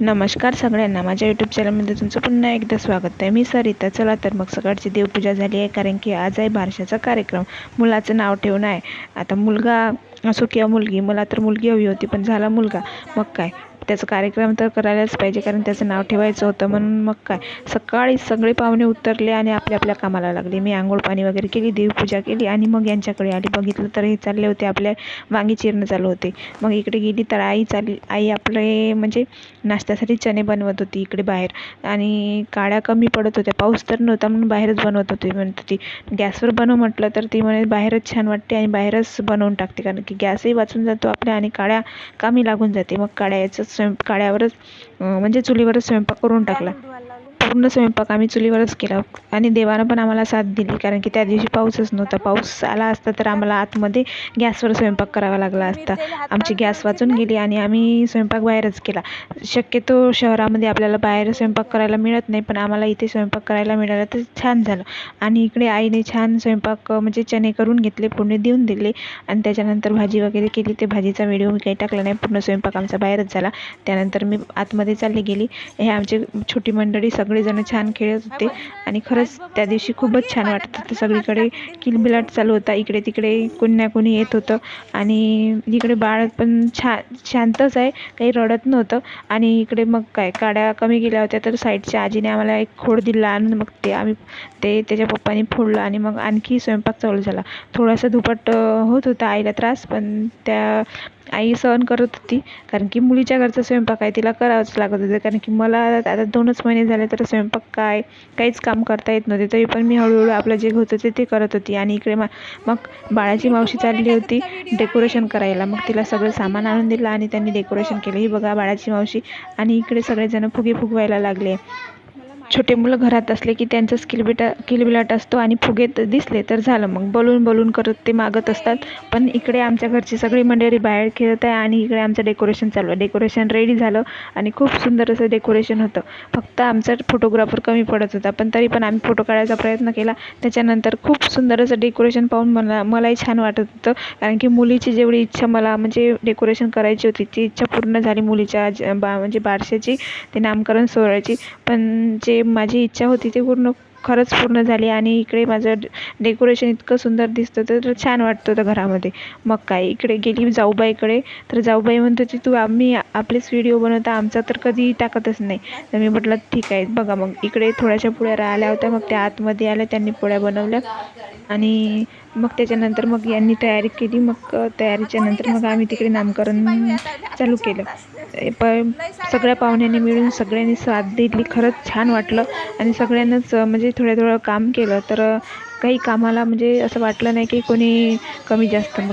नमस्कार सगळ्यांना. माझ्या यूट्यूब चॅनलमध्ये तुमचं पुन्हा एकदा स्वागत आहे. मी सरिता. चला तर मग सकाळची देवपूजा झाली आहे कारण की आज आहे बारशाचा कार्यक्रम. मुलाचं नाव ठेवणं आहे. आता मुलगा असो किंवा मुलगी मला तर मुलगी हवी होती पण झाला मुलगा. मग काय? त्याचा कार्यक्रम तर करायलाच पाहिजे कारण त्याचं नाव ठेवायचं होतं. म्हणून मग काय? सकाळी सगळे पाहुणे उतरले आणि आपल्या आपल्या कामाला लागले. मी आंघोळ पाणी वगैरे केली देवपूजा केली आणि मग यांच्याकडे आली. बघितलं तर हे चालले होते आपल्या वांगी चिरणं चालू होते. मग इकडे गेली तर आई चालली आई आपले म्हणजे नाश्त्यासाठी चणे बनवत होती इकडे बाहेर. आणि काळ्या कमी पडत होत्या. पाऊस तर नव्हता म्हणून बाहेरच बनवत होती म्हणत होती. गॅसवर बनव म्हटलं तर ती म्हणे बाहेरच छान वाटते आणि बाहेरच बनवून टाकते. कारण की गॅसही वाचून जातो आपल्या आणि काळ्या कामी लागून जाते. मग काड्या याचंच स्वयं काड्यावरच म्हणजे चुलीवरच स्वयंपाक करून टाकला. पूर्ण स्वयंपाक आम्ही चुलीवरच केला आणि देवानं पण आम्हाला साथ दिली कारण की त्या दिवशी पाऊसच नव्हता. पाऊस आला असता तर आम्हाला आतमध्ये गॅसवर स्वयंपाक करावा लागला असता. आमची गॅस वाचून गेली आणि आम्ही स्वयंपाक बाहेरच केला. शक्यतो शहरामध्ये आपल्याला बाहेर स्वयंपाक करायला मिळत नाही पण आम्हाला इथे स्वयंपाक करायला मिळाला तर छान झालं. आणि इकडे आईने छान स्वयंपाक म्हणजे चणे करून घेतले पूर्ण देऊन दिले आणि त्याच्यानंतर भाजी वगैरे केली. ते भाजीचा व्हिडिओ मी काही टाकला नाही पूर्ण स्वयंपाक आमचा बाहेरच झाला. त्यानंतर मी आतमध्ये चालली गेली. हे आमचे छोटी मंडळी सगळेजण छान खेळत होते आणि खरंच त्या दिवशी खूपच छान वाटत होतं. सगळीकडे किलबिलाट चालू होता. इकडे तिकडे कोणी ना कोणी येत होतं. आणि इकडे बाळ पण छा शांतच आहे. काही रडत नव्हतं. आणि इकडे मग काय काड्या कमी गेल्या होत्या. तर साईडच्या आजीने आम्हाला एक खोड दिला आणि मग ते आम्ही ते त्याच्या पप्पाने फोडलं आणि मग आणखी स्वयंपाक चालू झाला. थोडासा दुपट होत होता. आईला त्रास पण त्या आई सहन करत होती. कारण की मुलीच्या घरचा स्वयंपाक आहे तिला करावंच लागत होतं. कारण की मला आता दोनच महिने झाले तर स्वयंपाक काय काहीच काम करता येत नव्हते. तरी पण मी हळूहळू आपलं जे होतं ते ते करत होती. आणि इकडे मा मग बाळाची मावशी चालली होती डेकोरेशन करायला. मग तिला सगळं सामान आणून दिलं आणि त्यांनी डेकोरेशन केलं. ही बघा बाळाची मावशी. आणि इकडे सगळेजण फुगे फुगवायला लागले. छोटे मुलं घरात असले की त्यांचा किलबिटा किलबिलाट असतो आणि फुगे तर दिसले तर झालं. मग बलून बलून करत ते मागत असतात. पण इकडे आमच्या घरची सगळी मंडळी बाहेर खेळत आहे आणि इकडे आमचं डेकोरेशन चालू आहे. डेकोरेशन रेडी झालं आणि खूप सुंदर असं डेकोरेशन होतं. फक्त आमचा फोटोग्राफर कमी पडत होता. पण तरी पण आम्ही फोटो काढायचा प्रयत्न केला. त्याच्यानंतर खूप सुंदर असं डेकोरेशन पाहून मला मलाही छान वाटत होतं. कारण की मुलीची जेवढी इच्छा मला म्हणजे डेकोरेशन करायची होती ती इच्छा पूर्ण झाली मुलीच्या बा म्हणजे बारशाची ते नामकरण सोहळ्याची. पण जे माझी इच्छा होती ती पूर्ण खरंच पूर्ण झाली आणि इकडे माझं डेकोरेशन इतकं सुंदर दिसतं तर छान वाटतं होतं घरामध्ये. मग काय इकडे गेली जाऊबाईकडे. तर जाऊबाई म्हणत होती तू आम्ही आपलेच व्हिडिओ बनवता आमचा तर कधी टाकतच नाही. तर मी म्हटलं ठीक आहे बघा मग. इकडे थोड्याशा पोळ्या राहिल्या होत्या मग त्या आतमध्ये आल्या त्यांनी पोळ्या बनवल्या. आणि मग त्याच्यानंतर मग यांनी तयारी केली मग तयारीच्या नंतर मग आम्ही तिकडे नामकरण चालू केलं. प सगळ्या पाहुण्यांनी मिळून सगळ्यांनी साथ दिली. खरंच छान वाटलं. आणि सगळ्यांनाच म्हणजे थोडं थोडं काम केलं. तर काही कामाला म्हणजे असं वाटलं नाही की कोणी कमी जास्त मग.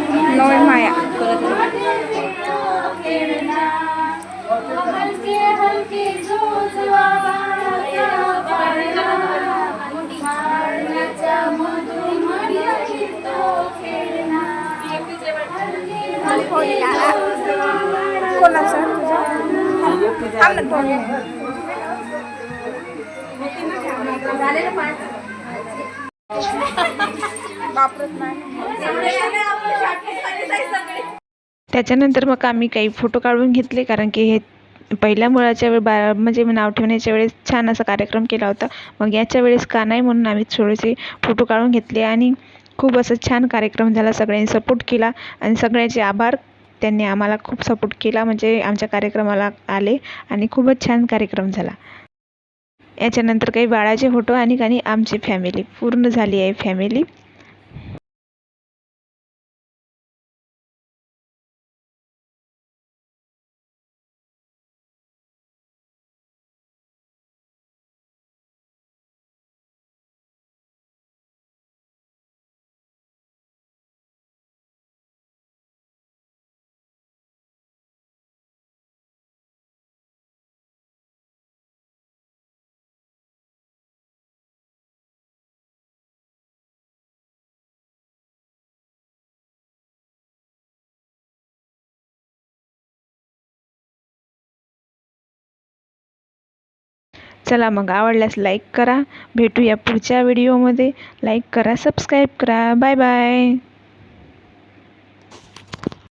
व्हिडिओच्या नोय माया. कोणाचा तुझा थांब ना दोन वापरत नाही. त्याच्यानंतर मग आम्ही काही फोटो काढून घेतले कारण की हे पहिल्या मुळाच्या वेळ बा म्हणजे नाव ठेवण्याच्या वेळेस छान असा कार्यक्रम केला होता. मग याच्या वेळेस का नाही म्हणून आम्ही थोडेसे फोटो काढून घेतले आणि खूप असं छान कार्यक्रम झाला सगळ्यांनी सपोर्ट केला आणि सगळ्यांचे आभार. त्यांनी आम्हाला खूप सपोर्ट केला म्हणजे आमच्या कार्यक्रमाला आले आणि खूपच छान कार्यक्रम झाला. याच्यानंतर काही बाळाचे फोटो आणि काही आमची फॅमिली पूर्ण झाली आहे फॅमिली चला मग आवडल्यास लाईक करा. भेटूया पुढच्या व्हिडिओमध्ये लाईक करा सबस्क्राईब करा. Bye bye